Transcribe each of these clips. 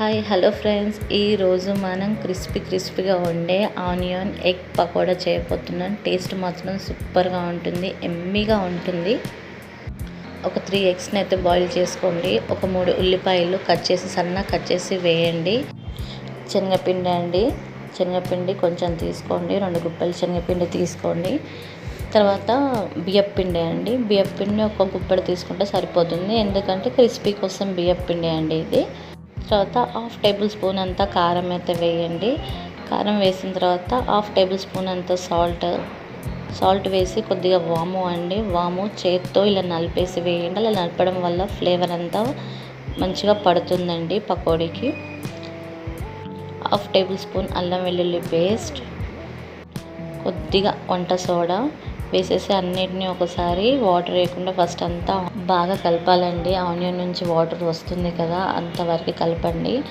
Hi hello friends. ఈరోజు మనం crispy క్రిస్పీగా ఉండే ఆనియన్ ఎగ్ పకోడా చేయబోతున్నాం. టేస్ట్ మాత్రం సూపర్గా ఉంటుంది ఎమ్మీగా ఉంటుంది. ఒక త్రీ ఎగ్స్ని అయితే బాయిల్ చేసుకోండి. ఒక మూడు ఉల్లిపాయలు కట్ చేసి సన్న కట్ చేసి వేయండి. శనగపిండి అండి. శనగపిండి కొంచెం తీసుకోండి. రెండు గుప్పలు శనగపిండి తీసుకోండి. తర్వాత బియ్యపిండి అండి. బియ్యపిండి ఒక గుప్పెడు తీసుకుంటే సరిపోతుంది. ఎందుకంటే క్రిస్పీ కోసం బియ్యపిండి అండి ఇది. తర్వాత హాఫ్ టేబుల్ స్పూన్ అంతా కారం అయితే వేయండి. కారం వేసిన తర్వాత హాఫ్ టేబుల్ స్పూన్ అంత సాల్ట్ సాల్ట్ వేసి కొద్దిగా వాము అండి. వాము చేత్తో ఇలా నలిపేసి వేయండి. అలా నలపడం వల్ల ఫ్లేవర్ అంతా మంచిగా పడుతుందండి పకోడీకి. హాఫ్ టేబుల్ స్పూన్ అల్లం వెల్లుల్లి పేస్ట్ కొద్దిగా వంట సోడా వేసేసి అన్నిటిని ఒకసారి వాటర్ వేయకుండా ఫస్ట్ అంతా బాగా కలపాలండి. ఆనియన్ నుంచి వాటర్ వస్తుంది కదా అంతవరకు కలపండి.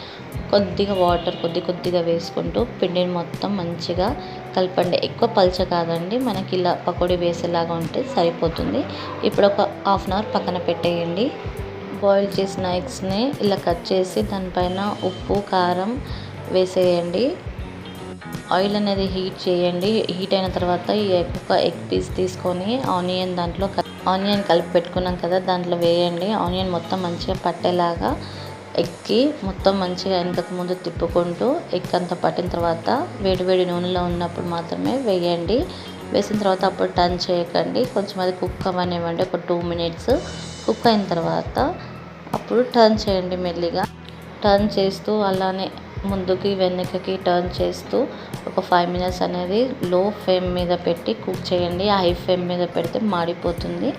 కొద్దిగా వాటర్ కొద్ది కొద్దిగా వేసుకుంటూ పిండిని మొత్తం మంచిగా కలపండి. ఎక్కువ పల్చ కాదండి మనకి ఇలా పకోడీ వేసేలాగా ఉంటే సరిపోతుంది. ఇప్పుడు ఒక హాఫ్ అన్ అవర్ పక్కన పెట్టేయండి. బాయిల్ చేసిన ఎగ్స్ని ఇలా కట్ చేసి దానిపైన ఉప్పు కారం వేసేయండి. ఆయిల్ అనేది హీట్ చేయండి. హీట్ అయిన తర్వాత ఈ ఎగ్ ఒక ఎగ్ పీస్ తీసుకొని ఆనియన్ దాంట్లో ఆనియన్ కలిపి పెట్టుకున్నాం కదా దాంట్లో వేయండి. ఆనియన్ మొత్తం మంచిగా పట్టేలాగా ఎగ్కి మొత్తం మంచిగా వెనకకు ముందు తిప్పుకుంటూ ఎగ్ అంతా పట్టిన తర్వాత వేడి వేడి నూనెలో ఉన్నప్పుడు మాత్రమే వేయండి. వేసిన తర్వాత అప్పుడు టర్న్ చేయకండి. కొంచెం అది కుక్ అవ్వనివ్వండి. ఒక టూ మినిట్స్ కుక్ అయిన తర్వాత అప్పుడు టర్న్ చేయండి మెల్లిగా. టర్న్ చేస్తూ అలానే ముందుకి వెనుకకి టర్న్ చేస్తూ ఒక ఫైవ్ మినిట్స్ అనేది లో ఫ్లేమ్ మీద పెట్టి కుక్ చేయండి. హై ఫ్లేమ్ మీద పెడితే మాడిపోతుంది.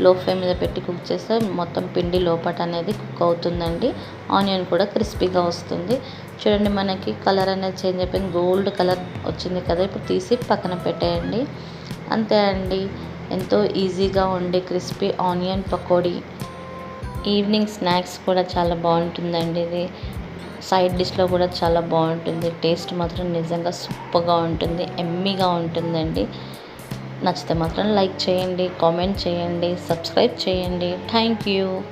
లో ఫ్లేమ్ మీద పెట్టి కుక్ చేస్తే మొత్తం పిండి లోపట అనేది కుక్ అవుతుందండి. ఆనియన్ కూడా క్రిస్పీగా వస్తుంది. చూడండి మనకి కలర్ అనేది చేంజ్ అయిపోయింది. గోల్డ్ కలర్ వచ్చింది కదా ఇప్పుడు తీసి పక్కన పెట్టేయండి. అంతే అండి. ఎంతో ఈజీగా ఉండే crispy onion pakodi. Evening snacks కూడా చాలా బాగుంటుందండి ఇది. సైడ్ డిష్లో కూడా చాలా బాగుంటుంది. టేస్ట్ మాత్రం నిజంగా సూపర్గా ఉంటుంది. ఎమ్మీగా ఉంటుందండి. నచ్చితే మాత్రం లైక్ చేయండి కామెంట్ చేయండి సబ్స్క్రైబ్ చేయండి. Thank you.